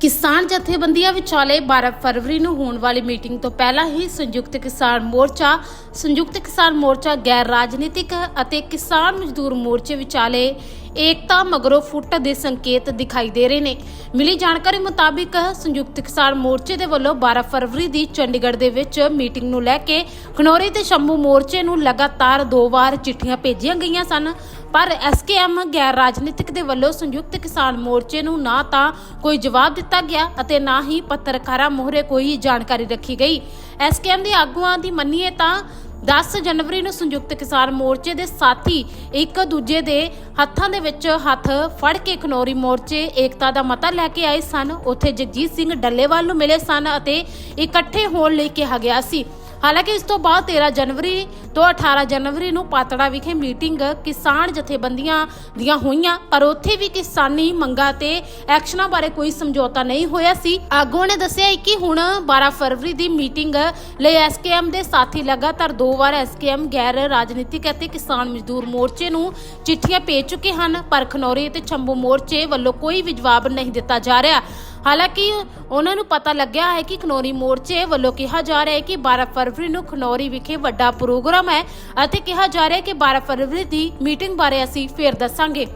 ਕਿਸਾਨ ਜਥੇਬੰਦੀਆਂ ਵਿਚਾਲੇ 12 ਫਰਵਰੀ ਨੂੰ ਹੋਣ ਵਾਲੀ ਮੀਟਿੰਗ ਤੋਂ ਪਹਿਲਾਂ ਹੀ ਸੰਯੁਕਤ ਕਿਸਾਨ ਮੋਰਚਾ, ਸੰਯੁਕਤ ਕਿਸਾਨ ਮੋਰਚਾ ਗੈਰ ਰਾਜਨੀਤਿਕ ਅਤੇ ਕਿਸਾਨ ਮਜ਼ਦੂਰ ਮੋਰਚੇ ਵਿਚਾਲੇ ਏਕਤਾ ਮਗਰੋਂ ਫੁੱਟ ਦੇ ਸੰਕੇਤ ਦਿਖਾਈ ਦੇ ਰਹੇ ਨੇ। ਮਿਲੀ ਜਾਣਕਾਰੀ ਮੁਤਾਬਿਕ ਸੰਯੁਕਤ ਕਿਸਾਨ ਮੋਰਚੇ ਦੇ ਵੱਲੋਂ 12 ਫਰਵਰੀ ਦੀ ਚੰਡੀਗੜ੍ਹ ਦੇ ਵਿੱਚ ਮੀਟਿੰਗ ਨੂੰ ਲੈ ਕੇ ਖਨੌਰੀ ਤੇ ਸ਼ੰਭੂ ਮੋਰਚੇ ਨੂੰ ਲਗਾਤਾਰ ਦੋ ਵਾਰ ਚਿੱਠੀਆਂ ਭੇਜੀਆਂ ਗਈਆਂ ਸਨ। ਪਰ ਐਸਕੇਐਮ ਗੈਰ ਰਾਜਨੀਤਿਕ ਦੇ ਵੱਲੋਂ ਸੰਯੁਕਤ ਕਿਸਾਨ ਮੋਰਚੇ ਨੂੰ ਨਾ ਤਾਂ ਕੋਈ ਜਵਾਬ ਦਿੱਤਾ ਗਿਆ ਅਤੇ ਨਾ ਹੀ ਪੱਤਰਕਾਰਾਂ ਮੋਹਰੇ ਕੋਈ ਜਾਣਕਾਰੀ ਰੱਖੀ ਗਈ। ਐਸਕੇਐਮ ਦੇ ਆਗੂਆਂ ਦੀ ਮੰਨੀਏ ਤਾਂ 10 ਜਨਵਰੀ ਨੂੰ ਸੰਯੁਕਤ ਕਿਸਾਨ ਮੋਰਚੇ ਦੇ ਸਾਥੀ ਇੱਕ ਦੂਜੇ ਦੇ ਹੱਥਾਂ ਦੇ ਵਿੱਚ ਹੱਥ ਫੜ ਕੇ ਖਨੌਰੀ ਮੋਰਚੇ ਏਕਤਾ ਦਾ ਮਤਾ ਲੈ ਕੇ ਆਏ ਸਨ। ਉੱਥੇ ਜਗਜੀਤ ਸਿੰਘ ਡੱਲੇਵਾਲ ਨੂੰ ਮਿਲੇ ਸਨ ਅਤੇ ਇਕੱਠੇ ਹੋਣ ਲਈ ਕਿਹਾ ਗਿਆ ਸੀ। ਹਾਲਾਂਕਿ ਇਸ ਤੋਂ ਬਾਅਦ 13 ਜਨਵਰੀ ਤੋਂ 18 ਜਨਵਰੀ ਨੂੰ ਪਾਤੜਾ ਵਿਖੇ ਮੀਟਿੰਗ ਕਿਸਾਨ ਜਥੇਬੰਦੀਆਂ ਦੀਆਂ ਹੋਈਆਂ, ਪਰ ਉੱਥੇ ਵੀ ਕਿਸਾਨੀ ਮੰਗਾਂ ਤੇ ਐਕਸ਼ਨਾਂ ਬਾਰੇ ਕੋਈ ਸਮਝੌਤਾ ਨਹੀਂ ਹੋਇਆ ਸੀ। ਆਗੂਆਂ ਨੇ ਦੱਸਿਆ ਕਿ ਹੁਣ 12 ਫਰਵਰੀ ਦੀ ਮੀਟਿੰਗ ਲਈ ਐਸਕੇਐਮ ਦੇ ਸਾਥੀ ਲਗਾਤਾਰ ਦੋ ਵਾਰ ਐਸਕੇਐਮ ਗੈਰ ਰਾਜਨੀਤਿਕ ਅਤੇ ਕਿਸਾਨ ਮਜ਼ਦੂਰ ਮੋਰਚੇ ਨੂੰ ਚਿੱਠੀਆਂ ਭੇਜ ਚੁੱਕੇ ਹਨ, ਪਰ ਖਨੌਰੀ ਅਤੇ ਛੰਭੂ ਮੋਰਚੇ ਵੱਲੋਂ ਕੋਈ ਵੀ ਜਵਾਬ ਨਹੀਂ ਦਿੱਤਾ ਜਾ ਰਿਹਾ। ਹਾਲਾਂਕਿ ਉਹਨਾਂ ਨੂੰ ਪਤਾ ਲੱਗਿਆ ਹੈ ਕਿ ਖਨੌਰੀ ਮੋਰਚੇ ਵੱਲੋਂ ਕਿਹਾ ਜਾ ਰਿਹਾ ਹੈ ਕਿ 12 ਫਰਵਰੀ ਨੂੰ ਖਨੌਰੀ ਵਿਖੇ ਵੱਡਾ ਪ੍ਰੋਗਰਾਮ ਹੈ ਅਤੇ ਕਿਹਾ ਜਾ ਰਿਹਾ ਹੈ ਕਿ 12 ਫਰਵਰੀ ਦੀ ਮੀਟਿੰਗ ਬਾਰੇ ਅਸੀਂ ਫੇਰ ਦੱਸਾਂਗੇ।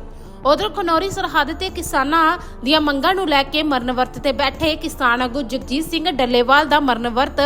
ਉਧਰ ਖਨੌਰੀ ਸਰਹੱਦ ਤੇ ਕਿਸਾਨਾਂ ਦੀਆਂ ਮੰਗਾਂ ਨੂੰ ਲੈ ਕੇ ਮਰਨ ਵਰਤ ਤੇ ਬੈਠੇ ਕਿਸਾਨ ਆਗੂ ਜਗਜੀਤ ਸਿੰਘ ਡੱਲੇਵਾਲ ਦਾ ਮਰਨ ਵਰਤ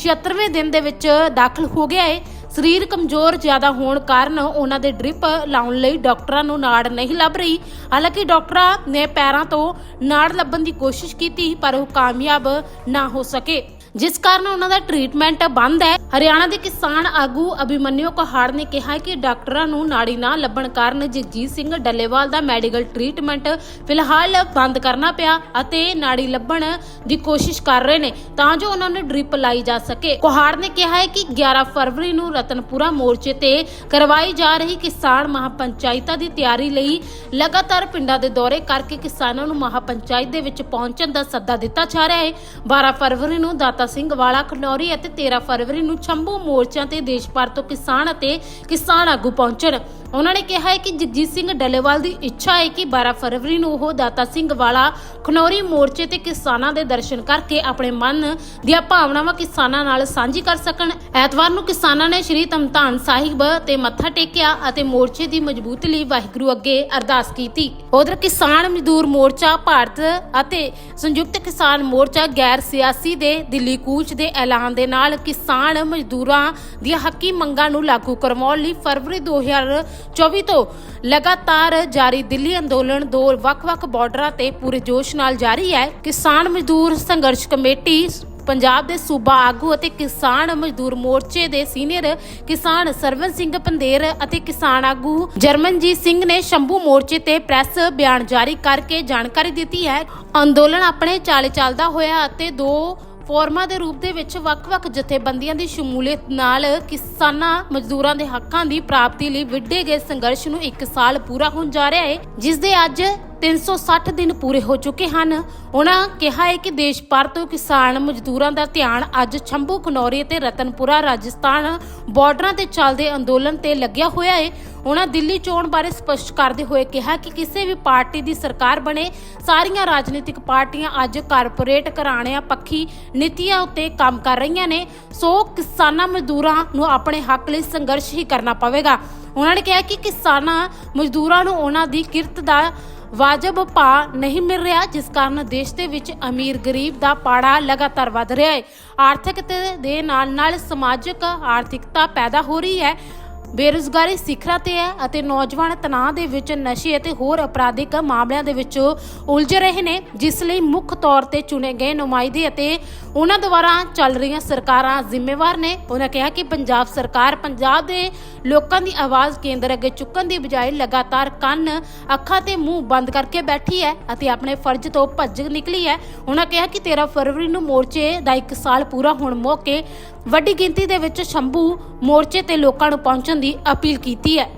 76ਵੇਂ ਦਿਨ ਦੇ ਵਿੱਚ ਦਾਖਲ ਹੋ ਗਿਆ ਹੈ। ਸਰੀਰ ਕਮਜ਼ੋਰ ਜ਼ਿਆਦਾ ਹੋਣ ਕਾਰਨ ਉਹਨਾਂ ਦੇ ਡ੍ਰਿਪ ਲਾਉਣ ਲਈ ਡਾਕਟਰਾਂ ਨੂੰ ਨਾੜ ਨਹੀਂ ਲੱਭ ਰਹੀ। ਹਾਲਾਂਕਿ ਡਾਕਟਰਾਂ ਨੇ ਪੈਰਾਂ ਤੋਂ ਨਾੜ ਲੱਭਣ ਦੀ ਕੋਸ਼ਿਸ਼ ਕੀਤੀ, ਪਰ ਉਹ ਕਾਮਯਾਬ ਨਾ ਹੋ ਸਕੇ। ਜਿਸ ਕਾਰਨ ਉਹਨਾਂ ਦਾ ਟ੍ਰੀਟਮੈਂਟ ਬੰਦ ਹੈ। ਹਰਿਆਣਾ ਦੇ ਕਿਸਾਨ ਆਗੂ ਅਭਿਮਨਿਊ ਕਹਾੜ ਨੇ ਕਿਹਾ ਕਿ ਡਾਕਟਰਾਂ ਨੂੰ ਨਾੜੀ ਨਾ ਲੱਭਣ ਕਾਰਨ ਜਗਜੀਤ ਸਿੰਘ ਡੱਲੇਵਾਲ ਦਾ ਮੈਡੀਕਲ ਟ੍ਰੀਟਮੈਂਟ ਫਿਲਹਾਲ ਬੰਦ ਕਰਨਾ ਪਿਆ ਅਤੇ ਨਾੜੀ ਲੱਭਣ ਦੀ ਕੋਸ਼ਿਸ਼ ਕਰ ਰਹੇ ਨੇ, ਤਾਂ ਜੋ ਉਹਨਾਂ ਨੂੰ ਡ੍ਰਿਪ ਲਾਈ ਜਾ ਸਕੇ। ਕੁਹਾੜ ਨੇ ਕਿਹਾ ਹੈ ਕਿ 11 ਫਰਵਰੀ ਨੂੰ ਰਤਨਪੁਰਾ ਮੋਰਚੇ ਤੇ ਕਰਵਾਈ ਜਾ ਰਹੀ ਕਿਸਾਨ ਮਹਾਪੰਚਾਇਤਾਂ ਦੀ ਤਿਆਰੀ ਲਈ ਲਗਾਤਾਰ ਪਿੰਡਾਂ ਦੇ ਦੌਰੇ ਕਰਕੇ ਕਿਸਾਨਾਂ ਨੂੰ ਮਹਾਪੰਚਾਇਤ ਦੇ ਵਿੱਚ ਪਹੁੰਚਣ ਦਾ ਸੱਦਾ ਦਿੱਤਾ ਜਾ ਰਿਹਾ ਹੈ। 12 ਫਰਵਰੀ ਨੂੰ ਦਾਤਾ ਸਿੰਘ ਵਾਲਾ ਖਨੌਰੀ ਅਤੇ 13 ਫਰਵਰੀ ਨੂੰ ਛੰਭੂ ਮੋਰਚਿਆਂ ਤੇ ਦੇਸ਼ ਭਰ ਤੋਂ ਕਿਸਾਨ ਅਤੇ ਕਿਸਾਨ ਆਗੂ ਪਹੁੰਚਣ। ਉਹਨਾਂ ਨੇ ਕਿਹਾ ਹੈ ਕਿ ਜਗਜੀਤ ਸਿੰਘ ਡੱਲੇਵਾਲ ਦੀ ਇੱਛਾ ਹੈ ਕਿ 12 ਫਰਵਰੀ ਨੂੰ ਉਹ ਦਾਤਾ ਸਿੰਘ ਵਾਲਾ ਖਨੌਰੀ ਮੋਰਚੇ ਤੇ ਕਿਸਾਨਾਂ ਦੇ ਦਰਸ਼ਨ ਕਰਕੇ ਆਪਣੇ ਮਨ ਦੀਆਂ ਭਾਵਨਾਵਾਂ ਕਿਸਾਨਾਂ ਨਾਲ ਸਾਂਝੀ ਕਰ ਸਕਣ। ਐਤਵਾਰ ਨੂੰ ਕਿਸਾਨਾਂ ਨੇ ਸ਼੍ਰੀ ਤਮਤਾਨ ਸਾਹਿਬ ਤੇ ਮੱਥਾ ਟੇਕਿਆ ਅਤੇ ਮੋਰਚੇ ਦੀ ਮਜ਼ਬੂਤੀ ਲਈ ਵਾਹਿਗੁਰੂ ਅੱਗੇ ਅਰਦਾਸ ਕੀਤੀ। ਉਧਰ ਕਿਸਾਨ ਮਜ਼ਦੂਰ ਮੋਰਚਾ ਭਾਰਤ ਅਤੇ ਸੰਯੁਕਤ ਕਿਸਾਨ ਮੋਰਚਾ ਗੈਰ ਸਿਆਸੀ ਦੇ ਦਿੱਲੀ ਕੂਚ ਦੇ ਐਲਾਨ ਦੇ ਨਾਲ ਕਿਸਾਨ ਮਜ਼ਦੂਰਾਂ ਦੀਆਂ ਹੱਕੀ ਮੰਗਾਂ ਨੂੰ ਲਾਗੂ ਕਰਵਾਉਣ ਲਈ ਫਰਵਰੀ 2024 ਤੋਂ ਲਗਾਤਾਰ ਜਾਰੀ ਦਿੱਲੀ ਅੰਦੋਲਨ ਦੋ ਵੱਖ-ਵੱਖ ਬਾਰਡਰਾਂ ਤੇ ਪੂਰੇ ਜੋਸ਼ ਨਾਲ ਜਾਰੀ ਹੈ। ਕਿਸਾਨ ਮਜ਼ਦੂਰ ਸੰਘਰਸ਼ ਕਮੇਟੀ ਪੰਜਾਬ ਦੇ ਸੂਬਾ ਆਗੂ ਅਤੇ ਕਿਸਾਨ ਮਜ਼ਦੂਰ ਮੋਰਚੇ ਦੇ ਸੀਨੀਅਰ ਕਿਸਾਨ ਸਰਵਨ ਸਿੰਘ ਪੰਦੇਰ ਅਤੇ ਕਿਸਾਨ ਆਗੂ ਜਰਮਨਜੀਤ ਸਿੰਘ ਨੇ ਸ਼ੰਭੂ ਮੋਰਚੇ ਤੇ ਪ੍ਰੈਸ ਬਿਆਨ ਜਾਰੀ ਕਰਕੇ ਜਾਣਕਾਰੀ ਦਿੱਤੀ ਹੈ। ਅੰਦੋਲਨ ਆਪਣੇ ਚਾਲੇ ਚੱਲਦਾ ਹੋਇਆ ਅਤੇ ਦੋ ਫੋਰਮਾਂ ਦੇ ਰੂਪ ਦੇ ਵਿੱਚ ਵੱਖ-ਵੱਖ ਜਥੇਬੰਦੀਆਂ ਦੀ ਸ਼ਮੂਲੀਅਤ ਨਾਲ ਕਿਸਾਨਾਂ ਮਜ਼ਦੂਰਾਂ ਦੇ ਹੱਕਾਂ ਦੀ ਪ੍ਰਾਪਤੀ ਲਈ ਵਿੱਢੇ ਗਏ ਸੰਘਰਸ਼ ਨੂੰ 1 ਸਾਲ ਪੂਰਾ ਹੋਣ ਜਾ ਰਿਹਾ ਹੈ, ਜਿਸ ਦੇ ਅੱਜ 360 ਦਿਨ ਪੂਰੇ ਹੋ ਚੁੱਕੇ ਹਨ। ਉਹਨਾਂ ਕਿਹਾ ਹੈ ਕਿ ਦੇਸ਼ ਭਰ ਤੋਂ ਕਿਸਾਨ ਮਜ਼ਦੂਰਾਂ ਦਾ ਧਿਆਨ ਅੱਜ ਛੰਭੂ ਖਨੌਰੀ ਅਤੇ ਰਤਨਪੁਰਾ, ਰਾਜਸਥਾਨ ਬਾਰਡਰਾਂ ਤੇ ਚੱਲਦੇ ਅੰਦੋਲਨ ਤੇ ਲੱਗਿਆ ਹੋਇਆ ਹੈ। ਉਹਨਾਂ ਦਿੱਲੀ ਚੋਣ ਬਾਰੇ ਸਪਸ਼ਟ ਕਰਦੇ ਹੋਏ ਕਿਹਾ ਕਿ ਕਿਸੇ ਵੀ ਪਾਰਟੀ ਦੀ ਸਰਕਾਰ ਬਣੇ, ਸਾਰੀਆਂ ਰਾਜਨੀਤਿਕ ਪਾਰਟੀਆਂ ਅੱਜ ਕਾਰਪੋਰੇਟ ਘਰਾਣਿਆਂ, ਪੱਖੀ ਨੀਤੀਆਂ ਉੱਤੇ ਕੰਮ ਕਰ ਰਹੀਆਂ ਨੇ। ਸੋ ਕਿਸਾਨਾਂ ਮਜ਼ਦੂਰਾਂ ਨੂੰ ਆਪਣੇ ਹੱਕ ਲਈ ਸੰਘਰਸ਼ ਹੀ ਕਰਨਾ ਪਵੇਗਾ। ਉਹਨਾਂ ਨੇ ਕਿਹਾ ਕਿ ਕਿਸਾਨਾਂ ਮਜ਼ਦੂਰਾਂ ਨੂੰ ਉਹਨਾਂ ਦੀ ਕਿਰਤ ਦਾ ਵਾਜਬ ਭਾਅ ਨਹੀਂ ਮਿਲ ਰਿਹਾ, ਜਿਸ ਕਾਰਨ ਦੇਸ਼ ਦੇ ਵਿੱਚ ਅਮੀਰ ਗਰੀਬ ਦਾ ਪਾੜਾ ਲਗਾਤਾਰ ਵੱਧ ਰਿਹਾ ਹੈ। ਆਰਥਿਕ ਦੇ ਨਾਲ ਨਾਲ ਸਮਾਜਿਕ ਆਰਥਿਕਤਾ ਪੈਦਾ ਹੋ ਰਹੀ ਹੈ। ਬੇਰੁਜ਼ਗਾਰੀ ਸਿਖਰਾਂ ਤੇ ਹੈ ਅਤੇ ਨੌਜਵਾਨ ਤਣਾਅ ਦੇ ਵਿੱਚ ਨਸ਼ੇ ਅਤੇ ਹੋਰ ਅਪਰਾਧਿਕ ਮਾਮਲਿਆਂ ਦੇ ਵਿੱਚ ਉਲਝ ਰਹੇ ਨੇ, ਜਿਸ ਲਈ ਮੁੱਖ ਤੌਰ ਤੇ ਚੁਣੇ ਗਏ ਨੁਮਾਇੰਦੇ ਅਤੇ ਉਹਨਾਂ ਦੁਆਰਾ ਚੱਲ ਰਹੀਆਂ ਸਰਕਾਰਾਂ ਜ਼ਿੰਮੇਵਾਰ ਨੇ। ਉਹਨਾਂ ਕਿਹਾ ਕਿ ਪੰਜਾਬ ਸਰਕਾਰ ਪੰਜਾਬ ਦੇ ਲੋਕਾਂ ਦੀ ਆਵਾਜ਼ ਕੇਂਦਰ ਅੱਗੇ ਚੁੱਕਣ ਦੀ ਬਜਾਏ ਲਗਾਤਾਰ ਕੰਨ, ਅੱਖਾਂ ਤੇ ਮੂੰਹ ਬੰਦ ਕਰਕੇ ਬੈਠੀ ਹੈ ਅਤੇ ਆਪਣੇ ਫਰਜ਼ ਤੋਂ ਭੱਜ ਨਿਕਲੀ ਹੈ। ਉਹਨਾਂ ਕਿਹਾ ਕਿ 13 ਫਰਵਰੀ ਨੂੰ ਮੋਰਚੇ ਦਾ 1 ਸਾਲ ਪੂਰਾ ਹੋਣ ਮੌਕੇ ਵੱਡੀ ਗਿਣਤੀ ਦੇ ਵਿੱਚ ਸ਼ੰਭੂ ਮੋਰਚੇ ਤੇ ਲੋਕਾਂ ਨੂੰ ਪਹੁੰਚਣ ਦੀ ਅਪੀਲ ਕੀਤੀ ਹੈ।